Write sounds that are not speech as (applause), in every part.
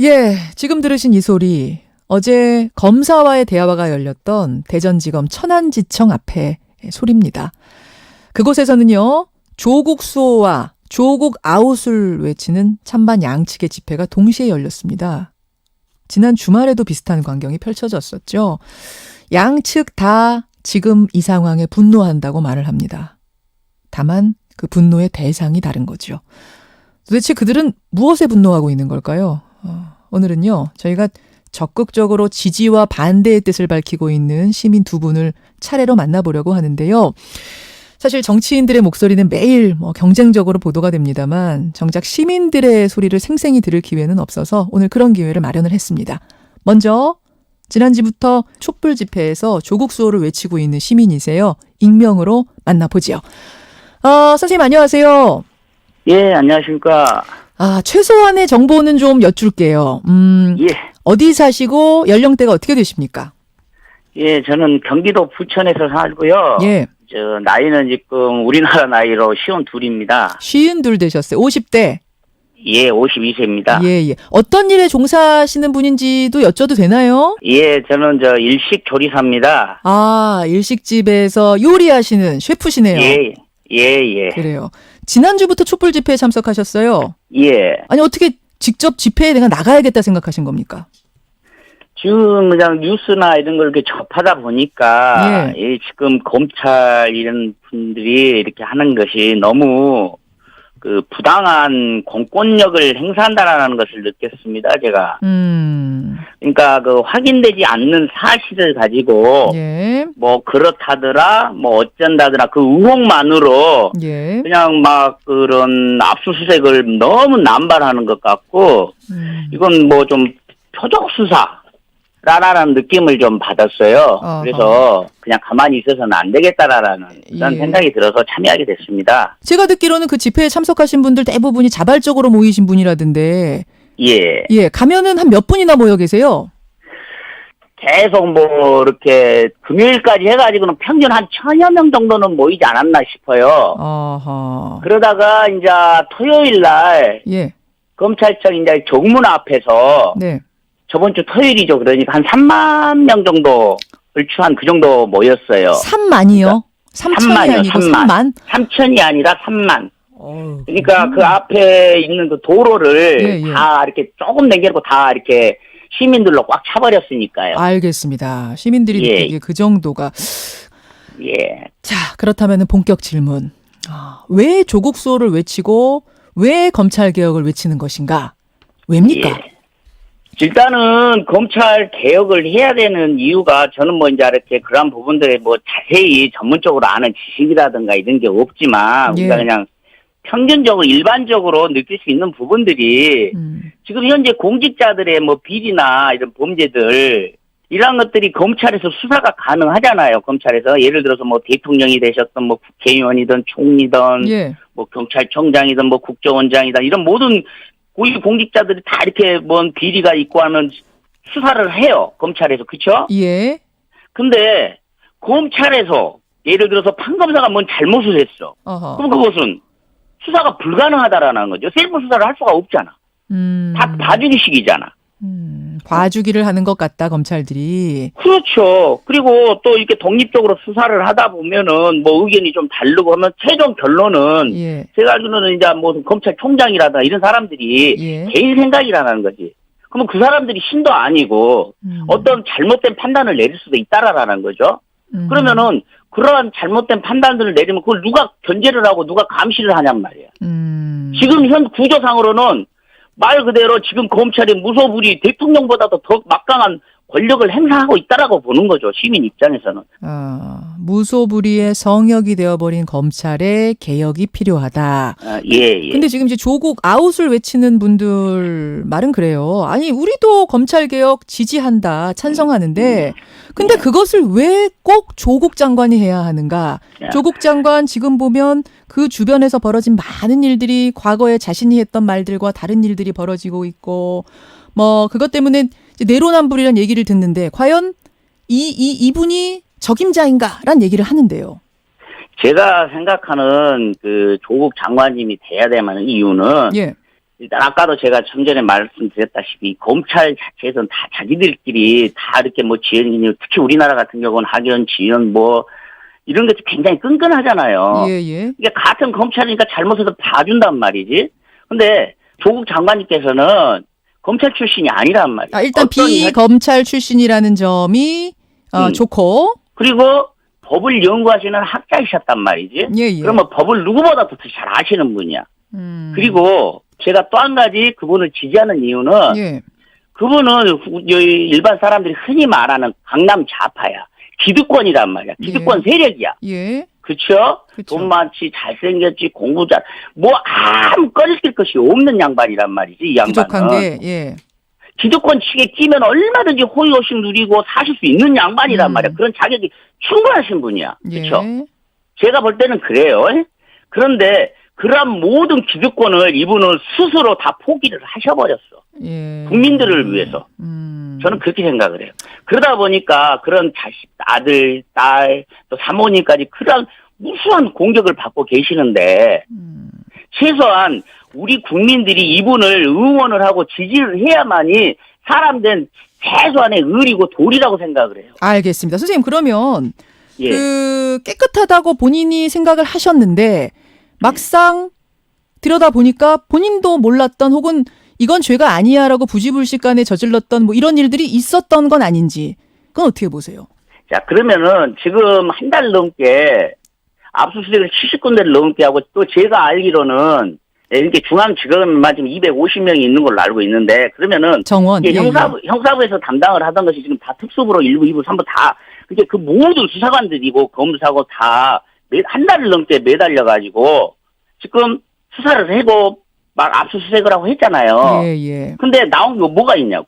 예, 지금 들으신 이 소리 어제 검사와의 대화가 열렸던 대전지검 천안지청 앞의 소리입니다. 그곳에서는요, 조국 수호와 조국 아웃을 외치는 찬반 양측의 집회가 동시에 열렸습니다. 지난 주말에도 비슷한 광경이 펼쳐졌었죠. 양측 다 지금 이 상황에 분노한다고 말을 합니다. 다만 그 분노의 대상이 다른 거죠. 도대체 그들은 무엇에 분노하고 있는 걸까요? 어, 오늘은요, 저희가 적극적으로 지지와 반대의 뜻을 밝히고 있는 시민 두 분을 차례로 만나보려고 하는데요. 사실 정치인들의 목소리는 매일 뭐 경쟁적으로 보도가 됩니다만 정작 시민들의 소리를 생생히 들을 기회는 없어서 오늘 그런 기회를 마련을 했습니다. 먼저 지난주부터 촛불 집회에서 조국 수호를 외치고 있는 시민이세요. 익명으로 만나보지요. 어, 선생님 안녕하세요. 예, 안녕하십니까. 아, 최소한의 정보는 좀 여쭐게요. 음, 예, 어디 사시고 연령대가 어떻게 되십니까? 예, 저는 경기도 부천에서 살고요. 예. 저, 나이는 지금 우리나라 나이로 시온 둘입니다. 쉬운 둘 되셨어요. 50대. 예, 52세입니다. 예. 예, 예. 어떤 일에 종사하시는 분인지도 여쭤도 되나요? 저는 저 일식 조리사입니다. 아, 일식집에서 요리하시는 셰프시네요. 예, 예, 예. 그래요. 지난주부터 촛불 집회에 참석하셨어요. 예. 아니, 어떻게 직접 집회에 내가 나가야겠다 생각하신 겁니까? 지금 그냥 뉴스나 이런 걸 이렇게 접하다 보니까, 예. 예, 지금 검찰 이런 분들이 이렇게 하는 것이 너무 그 부당한 공권력을 행사한다라는 것을 느꼈습니다, 제가. 음, 그러니까 그 확인되지 않는 사실을 가지고 예, 뭐 그렇다더라 뭐 어쩐다더라 그 의혹만으로 예. 그냥 막 그런 압수수색을 너무 남발하는 것 같고 음, 이건 뭐 좀 표적 수사 라라는 느낌을 좀 받았어요. 어허. 그래서 그냥 가만히 있어서는 안 되겠다라는 그런 예. 생각이 들어서 참여하게 됐습니다. 제가 듣기로는 그 집회에 참석하신 분들 대부분이 자발적으로 모이신 분이라던데, 예. 예, 가면은 한 몇 분이나 모여 계세요? 계속 뭐 이렇게 금요일까지 해가지고는 평균 한 천여 명 정도는 모이지 않았나 싶어요. 어허. 그러다가 이제 토요일 날 예, 검찰청 이제 정문 앞에서 네. 저번 주 토요일이죠. 그러니까 한 3만 명 정도를 추한 그 정도 모였어요. 3만이요? 3천이 삼만이요, 아니고 삼만. 3만? 3천이 아니라 3만. 어휴, 그러니까 그 앞에 있는 그 도로를 예, 예. 다 이렇게 조금 남겨놓고 다 이렇게 시민들로 꽉 차버렸으니까요. 알겠습니다. 시민들이 예. 느끼기에 그 정도가. 예. 자, 그렇다면 본격 질문. 아, 왜 조국 수호를 외치고 왜 검찰 개혁을 외치는 것인가? 왜입니까? 예. 일단은 검찰 개혁을 해야 되는 이유가 저는 뭐 이제 이렇게 그런 부분들에 뭐 자세히 전문적으로 아는 지식이라든가 이런 게 없지만 우리가 예. 그냥 평균적으로 일반적으로 느낄 수 있는 부분들이 음, 지금 현재 공직자들의 뭐 비리나 이런 범죄들 이런 것들이 검찰에서 수사가 가능하잖아요. 검찰에서 예를 들어서 뭐 대통령이 되셨던 뭐 국회의원이든 총리든 예. 뭐 경찰청장이든 뭐 국정원장이든 이런 모든 고위 공직자들이 다 이렇게 뭔 비리가 있고 하면 수사를 해요 검찰에서 그쵸? 예. 근데 검찰에서 예를 들어서 판검사가 뭔 잘못을 했어 어허. 그럼 그것은 수사가 불가능하다라는 거죠 셀프 수사를 할 수가 없잖아 음. 다 봐주기식이잖아 음, 봐주기를 하는 것 같다, 검찰들이. 그렇죠 그리고 또 이렇게 독립적으로 수사를 하다 보면은 뭐 의견이 좀 다르고 하면 최종 결론은 예. 제가 알기로는 이제 뭐 검찰총장이라든가 이런 사람들이 예. 개인 생각이라는 거지. 그러면 그 사람들이 신도 아니고 음. 어떤 잘못된 판단을 내릴 수도 있다라는 거죠. 음. 그러면은 그러한 잘못된 판단들을 내리면 그걸 누가 견제를 하고 누가 감시를 하냔 말이야. 음. 지금 현 구조상으로는 말 그대로 지금 검찰이 무소불위 대통령보다도 더 막강한 권력을 행사하고 있다라고 보는 거죠. 시민 입장에서는. 아, 무소불위의 성역이 되어버린 검찰의 개혁이 필요하다. 아, 예, 예. 근데 지금 이제 조국 아웃을 외치는 분들 말은 그래요. 아니, 우리도 검찰 개혁 지지한다, 찬성하는데, 근데 그것을 왜 꼭 조국 장관이 해야 하는가? 야. 조국 장관 지금 보면 그 주변에서 벌어진 많은 일들이 과거에 자신이 했던 말들과 다른 일들이 벌어지고 있고, 뭐, 그것 때문에 내로남불이란 얘기를 듣는데, 과연 이, 이, 이분이 적임자인가? 란 얘기를 하는데요. 제가 생각하는 그 조국 장관님이 돼야 될 만한 이유는 예. 일단 아까도 제가 좀 전에 말씀드렸다시피 검찰 자체에서는 다 자기들끼리 다 이렇게 뭐 지연 특히 우리나라 같은 경우는 학연 지연 뭐 이런 것이 굉장히 끈끈하잖아요. 예, 예. 이게 같은 검찰이니까 잘못해서 봐준단 말이지. 근데 조국 장관님께서는 검찰 출신이 아니란 말이에요. 아, 일단 비검찰 출신이라는 점이 어, 음. 좋고. 그리고 법을 연구하시는 학자이셨단 말이지. 예, 예. 그러면 법을 누구보다도 더잘 아시는 분이야. 음. 그리고 제가 또 한 가지 그분을 지지하는 이유는 예. 그분은 일반 사람들이 흔히 말하는 강남 좌파야. 기득권이란 말이야. 기득권 세력이야. 예. 그쵸? 그쵸. 돈 많지, 잘생겼지, 공부 잘, 뭐, 아무 꺼질 것이 없는 양반이란 말이지, 이 양반은. 부족한 게 예. 기득권 측에 끼면 얼마든지 호의호식 누리고 사실 수 있는 양반이란 음. 말이야. 그런 자격이 충분하신 분이야. 예. 그쵸? 제가 볼 때는 그래요. 그런데, 그러한 모든 기득권을 이분은 스스로 다 포기를 하셔버렸어. 예. 국민들을 위해서. 음. 저는 그렇게 생각을 해요. 그러다 보니까 그런 자식, 아들, 딸, 또 사모님까지 그런 무수한 공격을 받고 계시는데, 음. 최소한 우리 국민들이 이분을 응원을 하고 지지를 해야만이 사람 된 최소한의 의리고 도리라고 생각을 해요. 알겠습니다. 선생님 그러면 예. 그 깨끗하다고 본인이 생각을 하셨는데 막상 들여다 보니까 본인도 몰랐던 혹은 이건 죄가 아니야라고 부지불식간에 저질렀던 뭐 이런 일들이 있었던 건 아닌지 그건 어떻게 보세요? 자, 그러면은 지금 한 달 넘게 압수수색을 70군데를 넘게 하고 또 제가 알기로는 예, 이렇게 중앙지검만 지금 250명이 있는 걸로 알고 있는데 그러면은 정원 이게 예, 형사부, 형사부에서 담당을 하던 것이 지금 다 특수부로 1부, 2부, 3부 다, 그게 그 모든 수사관들이고 검사고 다 한 달을 넘게 매달려가지고 지금 수사를 하고 막 압수수색을 하고 했잖아요. 예, 예. 근데 나온 게 뭐가 있냐고.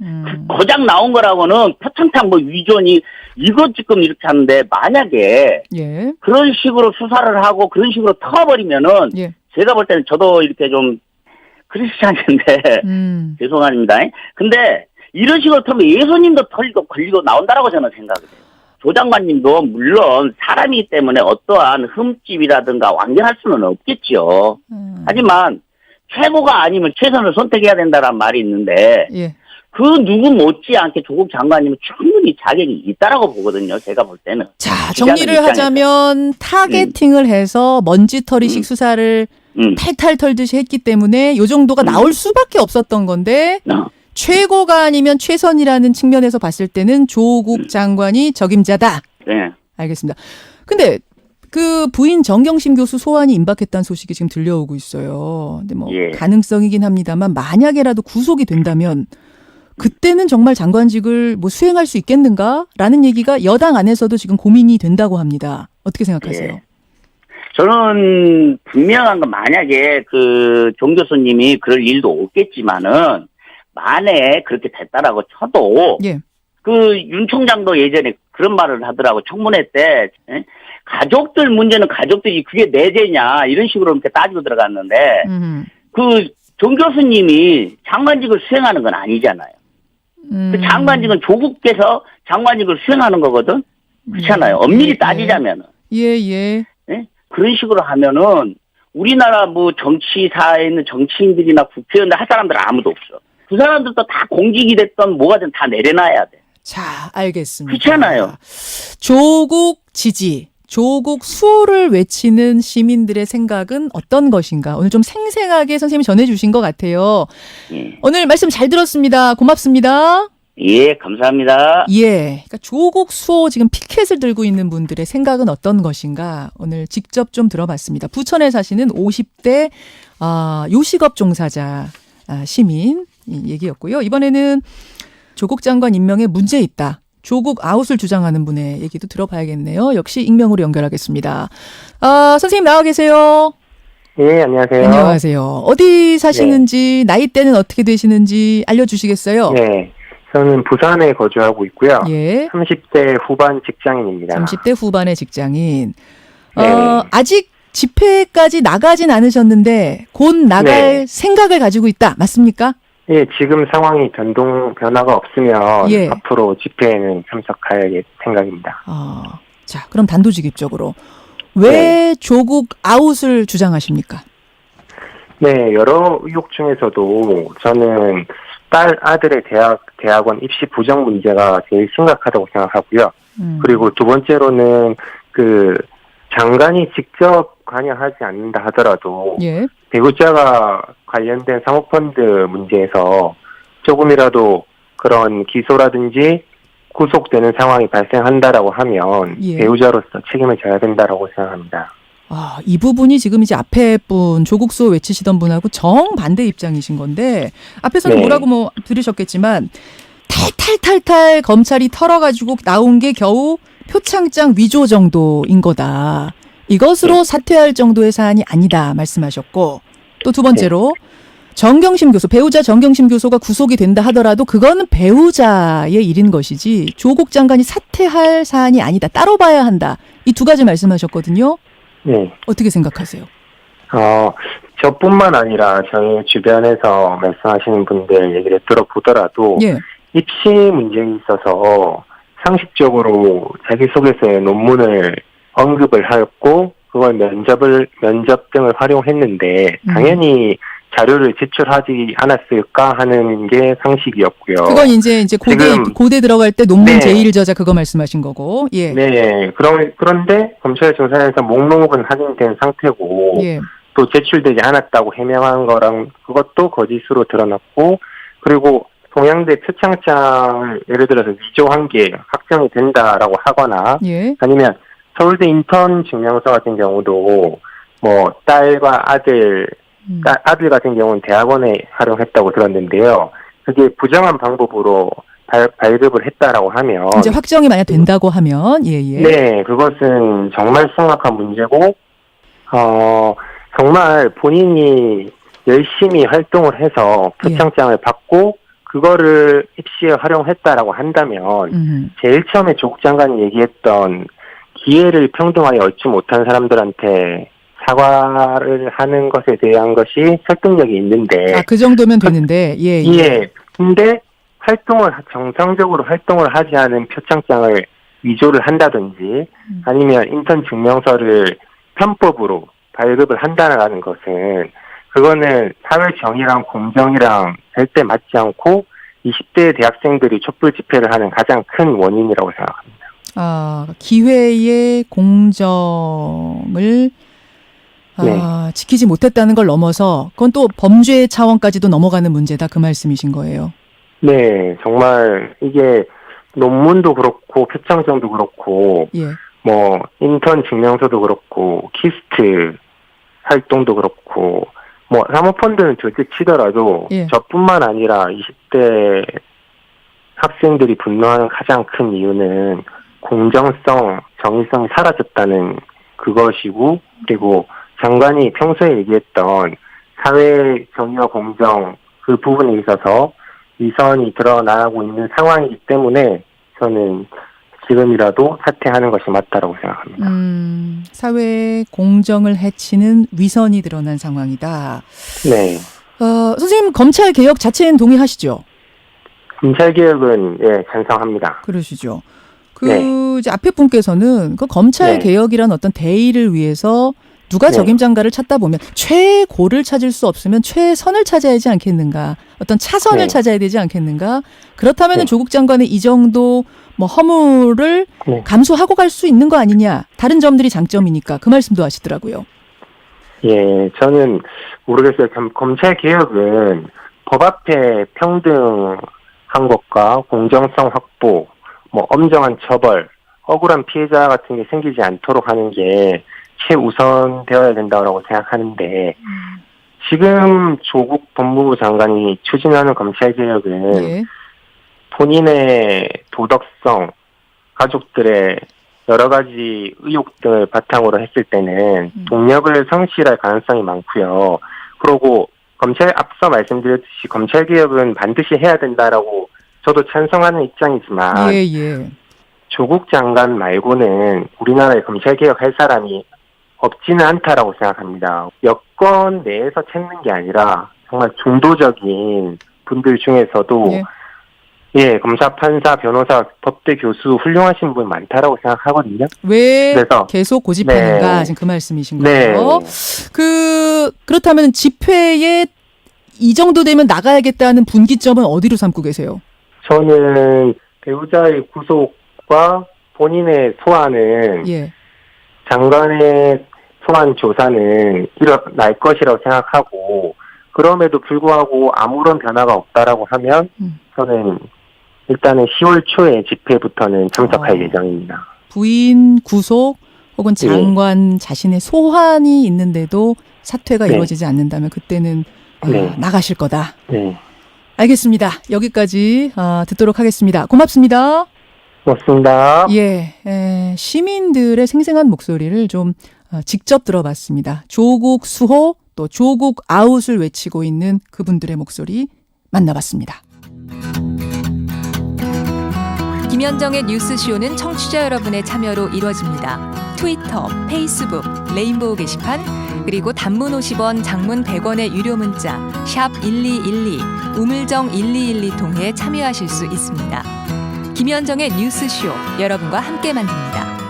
음. 고작 나온 거라고는 표창장 뭐 위존이 이것 지금 이렇게 하는데 만약에 예. 그런 식으로 수사를 하고 그런 식으로 터버리면은 예. 제가 볼 때는 저도 이렇게 좀 크리스찬인데 음. (laughs) 죄송합니다. 근데 이런 식으로 터면 예수님도 털리고 걸리고 나온다라고 저는 생각을 해요. 조 장관님도 물론 사람이기 때문에 어떠한 흠집이라든가 완전할 수는 없겠죠. 음. 하지만 최고가 아니면 최선을 선택해야 된다는 말이 있는데 예. 그 누구 못지않게 조국 장관님은 충분히 자격이 있다라고 보거든요. 제가 볼 때는. 자, 정리를 입장에서. 하자면 타겟팅을 해서 먼지털이식 음. 수사를 음. 탈탈 털듯이 했기 때문에 요 정도가 나올 수밖에 없었던 건데 어. 최고가 아니면 최선이라는 측면에서 봤을 때는 음. 조국 장관이 적임자다. 네. 알겠습니다. 근데 그 부인 정경심 교수 소환이 임박했다는 소식이 지금 들려오고 있어요. 근데 뭐 예. 가능성이긴 합니다만 만약에라도 구속이 된다면 그때는 정말 장관직을 뭐 수행할 수 있겠는가라는 얘기가 여당 안에서도 지금 고민이 된다고 합니다. 어떻게 생각하세요? 예. 저는 분명한 건 만약에 그종 교수님이 그럴 일도 없겠지만은 만에 그렇게 됐다라고 쳐도 예. 그윤 총장도 예전에 그런 말을 하더라고 청문회 때 예? 가족들 문제는 가족들이 그게 내 죄냐 이런 식으로 이렇게 따지고 들어갔는데 음. 그종 교수님이 장관직을 수행하는 건 아니잖아요. 음. 그 장관직은 조국께서 장관직을 수행하는 거거든. 그렇잖아요. 예, 엄밀히 예, 따지자면은. 예, 예. 예? 그런 식으로 하면은 우리나라 뭐 정치사에 있는 정치인들이나 국회의원들 할 사람들 아무도 없어. 그 사람들도 다 공직이 됐던 뭐가 든 다 내려놔야 돼. 자, 알겠습니다. 그렇잖아요. 조국 지지, 조국 수호를 외치는 시민들의 생각은 어떤 것인가? 오늘 좀 생생하게 선생님이 전해주신 것 같아요. 예. 오늘 말씀 잘 들었습니다. 고맙습니다. 예, 감사합니다. 예. 그러니까 조국 수호 지금 피켓을 들고 있는 분들의 생각은 어떤 것인가? 오늘 직접 좀 들어봤습니다. 부천에 사시는 50대 아, 요식업 종사자 아, 시민 이 얘기였고요. 이번에는 조국 장관 임명에 문제 있다. 조국 아웃을 주장하는 분의 얘기도 들어봐야겠네요. 역시 익명으로 연결하겠습니다. 아, 선생님 나와 계세요. 예, 안녕하세요. 안녕하세요. 어디 사시는지, 나이대는 어떻게 되시는지 알려주시겠어요? 네, 저는 부산에 거주하고 있고요. 예. 30대 후반 직장인입니다. 30대 후반의 직장인. 어, 네. 아직 집회까지 나가진 않으셨는데 곧 나갈 네. 생각을 가지고 있다. 맞습니까? 예, 지금 상황이 변동, 변화가 없으면 예. 앞으로 집회에는 참석할 생각입니다. 어, 자, 그럼 단도직입적으로 왜 네. 조국 아웃을 주장하십니까? 네, 여러 의혹 중에서도 저는 딸 아들의 대학 대학원 입시 부정 문제가 제일 심각하다고 생각하고요. 음. 그리고 두 번째로는 그 장관이 직접 관여하지 않는다 하더라도 예. 배우자가 관련된 사모펀드 문제에서 조금이라도 그런 기소라든지 구속되는 상황이 발생한다라고 하면 예. 배우자로서 책임을 져야 된다라고 생각합니다. 아, 이 부분이 지금 이제 앞에 분 조국수 외치시던 분하고 정반대 입장이신 건데 앞에서는 네. 뭐라고 뭐 들으셨겠지만 탈탈탈탈 검찰이 털어가지고 나온 게 겨우 표창장 위조 정도인 거다. 이것으로 네. 사퇴할 정도의 사안이 아니다 말씀하셨고 또 두 번째로 정경심 교수 배우자 정경심 교수가 구속이 된다 하더라도 그거는 배우자의 일인 것이지 조국 장관이 사퇴할 사안이 아니다 따로 봐야 한다 이 두 가지 말씀하셨거든요. 네. 어떻게 생각하세요? 어, 저뿐만 아니라 저희 주변에서 말씀하시는 분들 얘기를 들어보더라도 예. 입시 문제에 있어서 상식적으로 자기소개서에 논문을 언급을 하였고 그걸 면접을 면접 등을 활용했는데 음. 당연히 자료를 제출하지 않았을까 하는 게 상식이었고요. 그건 이제 이제 고대 지금- 고대 들어갈 때 논문 네. 제일 저자 그거 말씀하신 거고. 예. 네, 그런 그런데 검찰 조사에서 목록은 확인된 상태고 예. 또 제출되지 않았다고 해명한 거랑 그것도 거짓으로 드러났고 그리고 동양대 표창장을 예를 들어서 위조한 게 확정이 된다라고 하거나 예. 아니면 서울대 인턴 증명서 같은 경우도 뭐 딸과 아들 음. 딸, 아들 같은 경우는 대학원에 활용했다고 들었는데요. 그게 부정한 방법으로 발, 발급을 했다라고 하면 이제 확정이 만약 된다고 하면 예, 예. 네, 그것은 정말 심각한 문제고, 어, 정말 본인이 열심히 활동을 해서 예. 표창장을 받고, 그거를 입시에 활용했다라고 한다면, 음. 제일 처음에 조국 장관이 얘기했던 기회를 평등하게 얻지 못한 사람들한테 사과를 하는 것에 대한 것이 설득력이 있는데, 아, 그 정도면 되는데. 예. 예. 예. 근데 활동을 정상적으로 활동을 하지 않은 표창장을 위조를 한다든지 음. 아니면 인턴 증명서를 편법으로 발급을 한다는 것은 그거는 사회 정의랑 공정이랑 절대 맞지 않고 20대 대학생들이 촛불 집회를 하는 가장 큰 원인이라고 생각합니다. 아, 기회의 공정을 아, 지키지 못했다는 걸 넘어서 그건 또 범죄 차원까지도 넘어가는 문제다 그 말씀이신 거예요. 네, 정말 이게 논문도 그렇고 표창장도 그렇고 예. 뭐 인턴 증명서도 그렇고 키스트 활동도 그렇고 뭐 사모펀드는 둘째 치더라도 예. 저뿐만 아니라 20대 학생들이 분노하는 가장 큰 이유는 공정성, 정의성이 사라졌다는 그것이고 그리고 장관이 평소에 얘기했던 사회 정의와 공정 그 부분에 있어서 위선이 드러나고 있는 상황이기 때문에 저는 지금이라도 사퇴하는 것이 맞다라고 생각합니다. 음, 사회 공정을 해치는 위선이 드러난 상황이다. 네. 어, 선생님 검찰 개혁 자체는 동의하시죠? 검찰 개혁은 예 찬성합니다. 그러시죠. 그 네. 이제 앞에 분께서는 그 검찰 네. 개혁이란 어떤 대의를 위해서 누가 네. 적임장가를 찾다 보면 최고를 찾을 수 없으면 최선을 찾아야 하지 않겠는가? 어떤 차선을 네. 찾아야 되지 않겠는가? 그렇다면 네. 조국 장관의 이 정도 뭐 허물을 네. 감수하고 갈 수 있는 거 아니냐? 다른 점들이 장점이니까 그 말씀도 하시더라고요. 예, 저는 모르겠어요. 참, 검찰 개혁은 법 앞에 평등한 것과 공정성 확보, 뭐 엄정한 처벌, 억울한 피해자 같은 게 생기지 않도록 하는 게 최우선 되어야 된다고 생각하는데 지금 조국 법무부 장관이 추진하는 검찰 개혁은 예. 본인의 도덕성, 가족들의 여러 가지 의혹 등을 바탕으로 했을 때는 음. 동력을 성실할 가능성이 많고요. 그리고 검찰 앞서 말씀드렸듯이 검찰 개혁은 반드시 해야 된다라고 저도 찬성하는 입장이지만 예, 예. 조국 장관 말고는 우리나라에 검찰 개혁할 사람이 없지는 않다라고 생각합니다. 여권 내에서 찾는 게 아니라 정말 중도적인 분들 중에서도 예. 예, 검사, 판사, 변호사, 법대 교수 훌륭하신 분 많다라고 생각하거든요. 왜 그래서- 계속 고집하는가 네. 지금 그 말씀이신 네. 거예요. 그 그렇다면 집회에 이 정도 되면 나가야겠다는 분기점은 어디로 삼고 계세요? 저는 배우자의 구속과 본인의 소환은 예. 장관의 소환 조사는 일어날 것이라고 생각하고 그럼에도 불구하고 아무런 변화가 없다라고 하면 음. 저는 일단은 10월 초에 집회부터는 참석할 어. 예정입니다. 부인 구속 혹은 네. 장관 자신의 소환이 있는데도 사퇴가 네. 이루어지지 않는다면 그때는 아, 네. 나가실 거다. 네. 알겠습니다. 여기까지 아, 듣도록 하겠습니다. 고맙습니다. 고맙습니다. 예, 에, 시민들의 생생한 목소리를 좀 아, 직접 들어봤습니다. 조국 수호 또 조국 아웃을 외치고 있는 그분들의 목소리 만나봤습니다. 김현정의 뉴스쇼는 청취자 여러분의 참여로 이루어집니다. 트위터, 페이스북, 레인보우 게시판, 그리고 단문 50원, 장문 100원의 유료 문자 샵 1212, 우물정 1212 통해 참여하실 수 있습니다. 김현정의 뉴스쇼 여러분과 함께 만듭니다.